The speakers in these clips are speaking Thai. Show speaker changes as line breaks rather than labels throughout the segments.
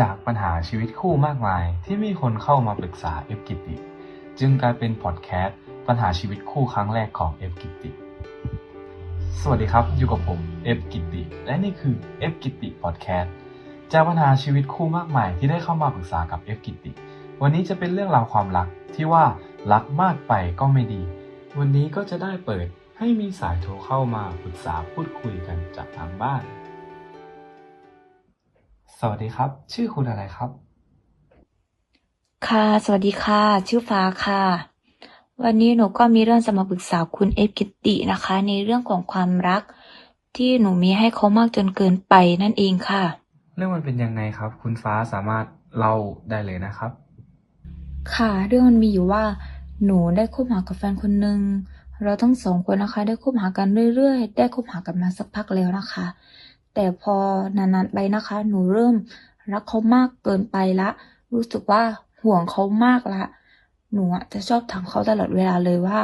จากปัญหาชีวิตคู่มากมายที่มีคนเข้ามาปรึกษาเอฟกิติ จึงกลายเป็นพอดแคสต์ปัญหาชีวิตคู่ครั้งแรกของเอฟกิติ สวัสดีครับอยู่กับผมเอฟกิติ และนี่คือเอฟกิติพอดแคสต์จากปัญหาชีวิตคู่มากมายที่ได้เข้ามาปรึกษากับเอฟกิติ วันนี้จะเป็นเรื่องราวความรักที่ว่ารักมากไปก็ไม่ดี วันนี้ก็จะได้เปิดให้มีสายโทรเข้ามาปรึกษาพูดคุยกันจากทางบ้าน วัสดีครับ ชื่อคุณอะไรครับ
ค่ะ สวัสดีค่ะ ชื่อฟ้าค่ะ วันนี้หนูก็มีเรื่องจะมาปรึกษาคุณเอฟกิตตินะคะ ในเรื่องของความรัก ที่หนูมีให้เขามากจนเกินไปนั่นเองค่ะ
เรื่องมันเป็นยังไงครับ คุณฟ้าสามารถเล่าได้เลยนะครับ
ค่ะ เรื่องมันมีอยู่ว่า หนูได้คบหากับแฟนคนหนึ่งเราทั้งสองคนนะคะ ได้คบหากันเรื่อยๆ ได้คบหากันมาสักพักแล้วนะคะ แต่พอนานๆไปนะคะ หนูเริ่มรักเขามากเกินไปละ รู้สึกว่าห่วงเขามากละ หนูจะชอบถามเขาตลอดเวลาเลยว่า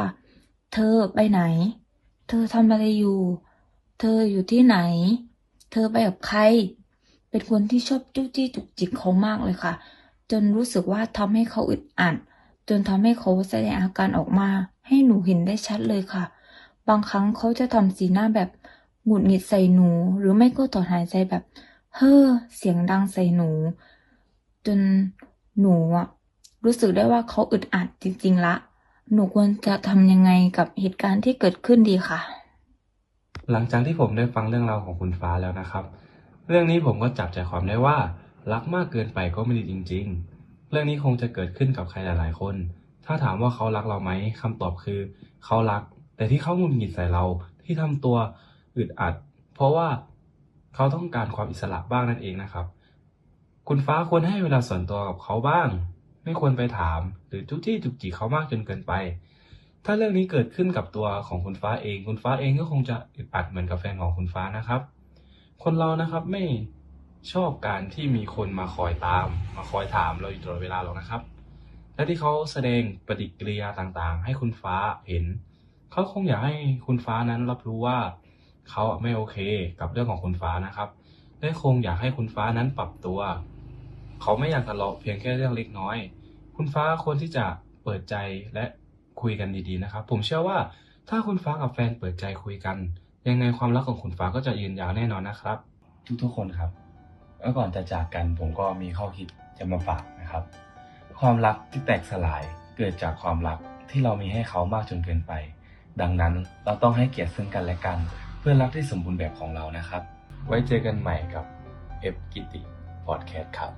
เธอไปไหน เธอทำอะไรอยู่ เธออยู่ที่ไหน เธอไปกับใคร เป็นคนที่ชอบจู้จี้จุกจิกเขามากเลยค่ะ จนรู้สึกว่าทำให้เขาอึดอัด จนทำให้เขาแสดงอาการออกมา ให้หนูเห็นได้ชัดเลยค่ะ บางครั้งเขาจะทำสีหน้าแบบ หงุดหงิดใส่หนู หรือไม่ก็ถอนหายใจแบบ เฮ้อ เสียงดังใส่หนู จนหนูอะรู้สึกได้ว่าเขาอึดอัดจริงๆละ หนูควรจะทำยังไงกับเหตุการณ์ที่เกิดขึ้นดีค่ะ
หลังจากที่ผมได้ฟังเรื่องราวของคุณฟ้าแล้วนะครับ เรื่องนี้ผมก็จับใจความได้ว่า รักมากเกินไปก็ไม่ดีจริง ๆ เรื่องนี้คงจะเกิดขึ้นกับใครหลายๆคน ถ้าถามว่าเขารักเราไหมคำตอบคือ เขารัก แต่ที่เขาหงุดหงิดใส่เราที่ทำตัว อึดอัด เพราะว่าเขาต้องการความอิสระบ้างนั่นเองนะครับ คุณฟ้าควรให้เวลาส่วนตัวกับเขาบ้าง ไม่ควรไปถาม หรือจุกจี้จุกจิกเขามากจนเกินไป ถ้าเรื่องนี้เกิดขึ้นกับตัวของคุณฟ้าเอง คุณฟ้าเองก็คงจะอึดอัดเหมือนกับแฟนของคุณฟ้านะครับ คนเรานะครับไม่ชอบการที่มีคนมาคอยตาม มาคอยถามเราอยู่ตลอดเวลาหรอกนะครับ และที่เขาแสดงปฏิกิริยาต่างๆ ให้คุณฟ้าเห็น เขาคงอยากให้คุณฟ้านั้นรับรู้ว่า เขาไม่โอเคกับเรื่องของคุณฟ้านะครับและคงอยากให้คุณฟ้านั้นปรับตัว เขาไม่อยากทะเลาะเพียงแค่เรื่องเล็กน้อย คุณฟ้าควรที่จะเปิดใจและคุยกันดีๆนะครับ ผมเชื่อว่าถ้าคุณฟ้ากับแฟนเปิดใจคุยกัน ยังไงความรักของคุณฟ้าก็จะยืนยาวแน่นอนนะครับ
ทุกๆคนครับเมื่อก่อนจะจากกันผมก็มีข้อคิดจะมาฝากนะครับ ความรักที่แตกสลายเกิดจากความรักที่เรามีให้เขามากจนเกินไป ดังนั้นเราต้องให้เกียรติซึ่งกันและกัน เพื่อนรักที่สมบูรณ์แบบของเรานะครับ
ไว้เจอกันใหม่กับ F กิติพอดแคสต์ครับ